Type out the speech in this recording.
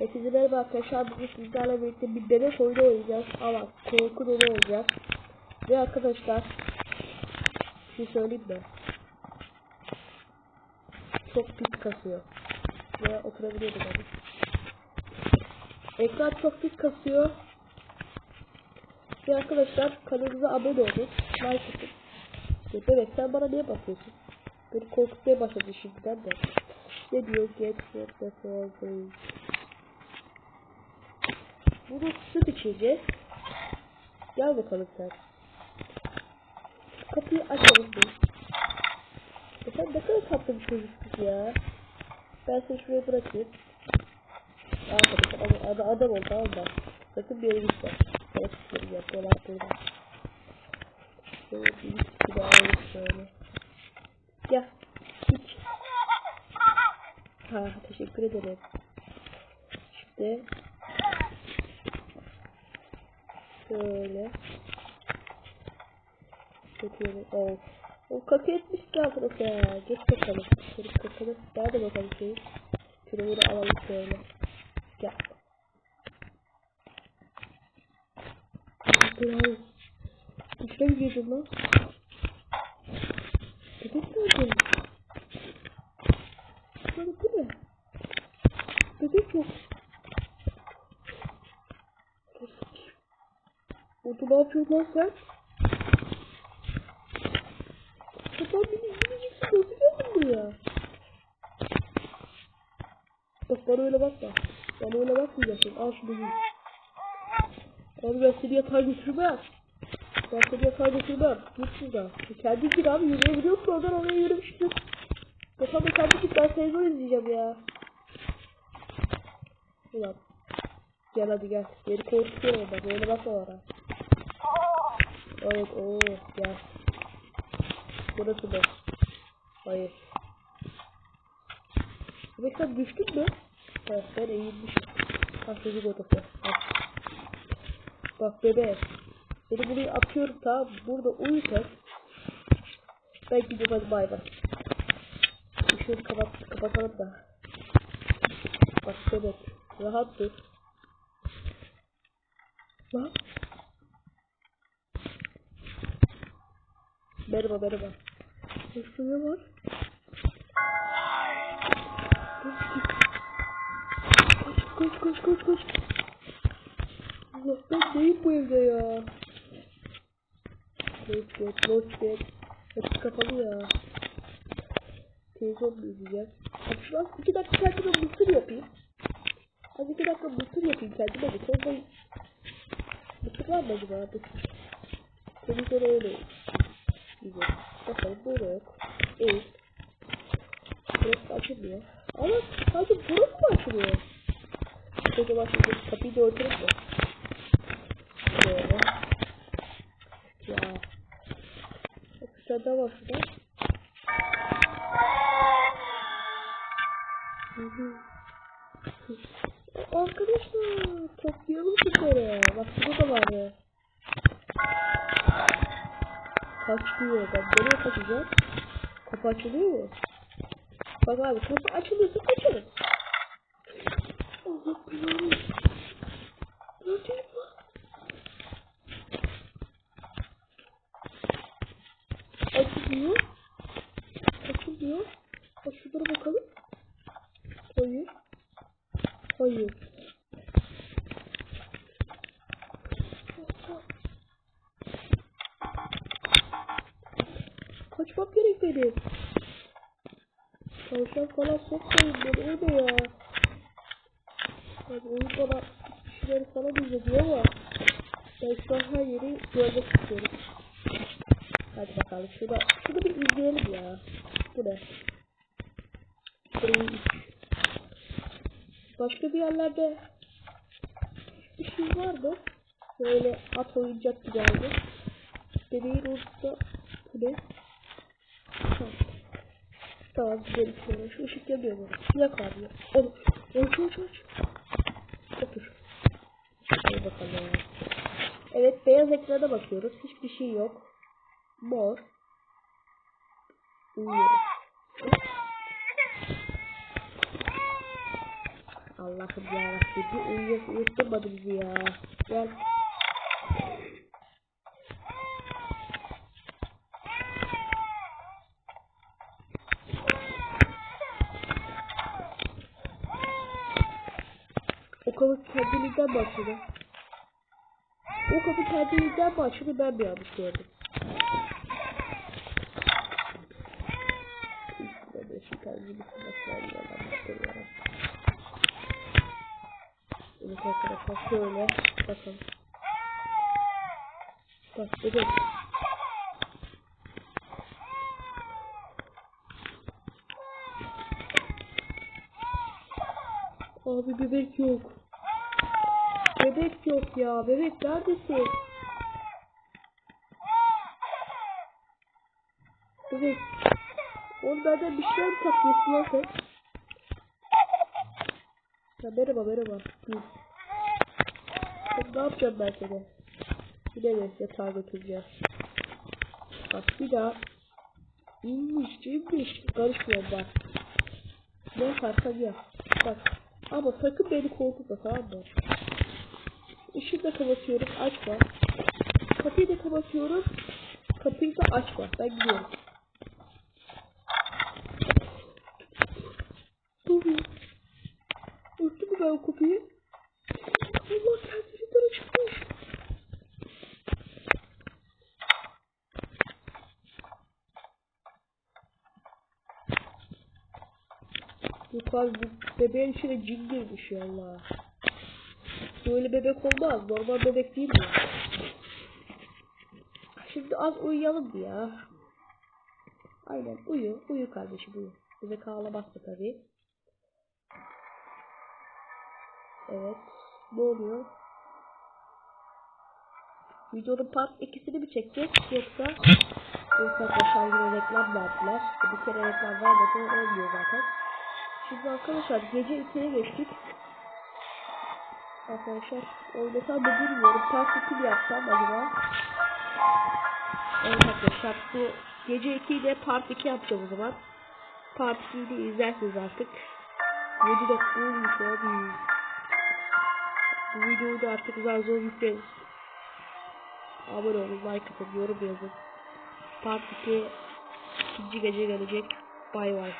Hepinize merhaba arkadaşlar. Bugün sizlerle birlikte bir bebek oyunu oynayacağız. Ama korku dolu olacak. Ve arkadaşlar bir şey söyleyeyim mi? Çok pis kasıyor. Ve oturabiliyordum hadi. Ekran çok pis kasıyor. Ve arkadaşlar kanalımıza abone olun. Like atın. Bebek sen bana niye bakıyorsun? Beni korkutmaya başladı şimdiden de. Ne diyor? Get what the following. Bunu süt içeceğiz. Gel bakalım sen. Kapıyı açalım bir. E sen ne kadar tatlı bir çocuksun ya. Ben seni şuraya bırakayım. Arkadaşlar adam, adam, adam ol tamam mı? Sakın bir yere gitme. Sana tutuyorum ya. Böyle burada. Şöyle bir gibi alalım şöyle. Gel. İç. Ha teşekkür ederim. Şimdi şöyle Kötüyorum. Oh. O kaka etmiş ki arkadaşlar. Geç bakalım. Şöyle kakalım. Nerede bakalım şeyi. Şöyle bunu alalım şöyle. Gel. Bravo. Üçte girdim lan. Bebek nerede? Şöyle bu ne? Bebek yok. Yapıyorsun lan sen? Kapan beni izleyeceksin. Nasıl geldin buraya? Bak bana öyle bakma. Bana öyle bakmayacaksın. Al şunu giy. Abi ben seni yatağa götürmem. Ben seni yatağa götürmem. Git şuradan. Kendi git abi yürüyebiliyorsun oradan oraya yürümüştün. Kapan da kendi git ben televizyon izleyeceğim ya. Ulan. Gel hadi gel. Beni korkutuyorum bak. Öyle bakma bana. Evet ooo gel. Burası mı? Hayır. Demek sen düştün mü? Evet ben eğilmişim. Ha çocuk odası. Al. Bak bebe. Seni buraya atıyorum mı? Burada uyu sen. Ben gidiyorum hadi bay bay. Işığı kapat, kapatalım da. Bak bebek. Rahat dur. Lan. Merhaba merhaba. Üstüne var. Koş koş koş koş. Allah ben neyim bu evde ya? Loş get. Hepsi kapalı ya. Televizyon mu izleyeceğiz? Abi şu an iki dakika kendime mısır yapayım. Hadi iki dakika mısır yapayım kendime de. Sonra mısır var mı acaba abi? Televizyon öyle. Güzel. Bakalım burada yok. Evet. Burası açılmıyor. Ama sadece burası mı açılıyor? Peki bak şimdi kapıyı da örtelim mi? Böyle. Ya. Hı hı. Arkadaşlar toplayalım bunları. Bak burada da var ya. Kaçıyor. Ben nereye kaçacağım? Kapı açılıyor mu? Bak abi kapı açılıyorsa kaçarım. Allah belanı. Neredeyim lan? Açılıyor. Açılıyor. Bak şuraya bakalım. Hayır. Hayır. Kaçmak gerek benim. Tavşan falan sokmayın beni ne ya? Yani oyun bana bir şeyler falan izlediyor ama ben şu an her yeri görmek istiyorum. Hadi bakalım şunu, şunu bir izleyelim ya. Bu ne? Başka bir yerlerde bir şey var mı? Böyle at oyuncak aldı. Bebeğin orada bu ne? Tamam. Gidelim şöyle. Şu ışık yanıyor mu? Yak abi. Oğlum. Aç aç aç. Otur. Hadi bakalım. Evet beyaz ekrana bakıyoruz. Hiçbir şey yok. Mor. Uyuyoruz. Allah'ım yarabbim bir uyuyor uyutturmadı bizi ya. Gel. O kapı kendiliğinden mi açıldı? O kapı kendiliğinden mi açıldı ben mi yanlış gördüm? Kendimi nasıl yalan istemiyorum. Evet arkadaşlar şöyle bakın. Bak bebek. Abi bebek yok. Bebek yok ya. Bebek neredesin? Bebek. Onlardan bir şey mi saklıyorsun lan sen? Ya merhaba merhaba. Sen ne yapacağım ben seni? Mi yatağa götüreceğim? Bak bir daha inmiş inmiş karışmıyorum bak. Ne yaparsan yap. Bak ama sakın beni korkutma tamam mı? Işığı da kapatıyorum açma. Kapıyı da kapatıyorum. Kapıyı da açma. Ben gidiyorum. Dur. Açtı mı ben o kapıyı? Allah kendiliğinden açılmış. Yok abi bu bebeğin içine cin girmiş ya Allah. Böyle bebek olmaz. Normal bebek değil mi? Şimdi az uyuyalım ya. Aynen uyu. Uyu kardeşim uyu. Bebek ağlamazsa tabii. Evet. Ne oluyor? Videonun part ikisini mi çekeceğiz yoksa yoksa arkadaşlar yine reklam verdiler. Bir kere reklam vermedi olmuyor zaten. Şimdi arkadaşlar gece 2'ye geçtik. Arkadaşlar oynasam da bilmiyorum. Part 2 mi yapsam acaba? Evet arkadaşlar bu gece 2 ile part 2 yapacağım o zaman. Part 2'yi de izlersiniz artık. 7 dakika olmuş abi. Bu videoyu da artık zar zor yükleriz. Abone olun, like atın, yorum yazın. Part 2 ikinci gece gelecek. Bay bay.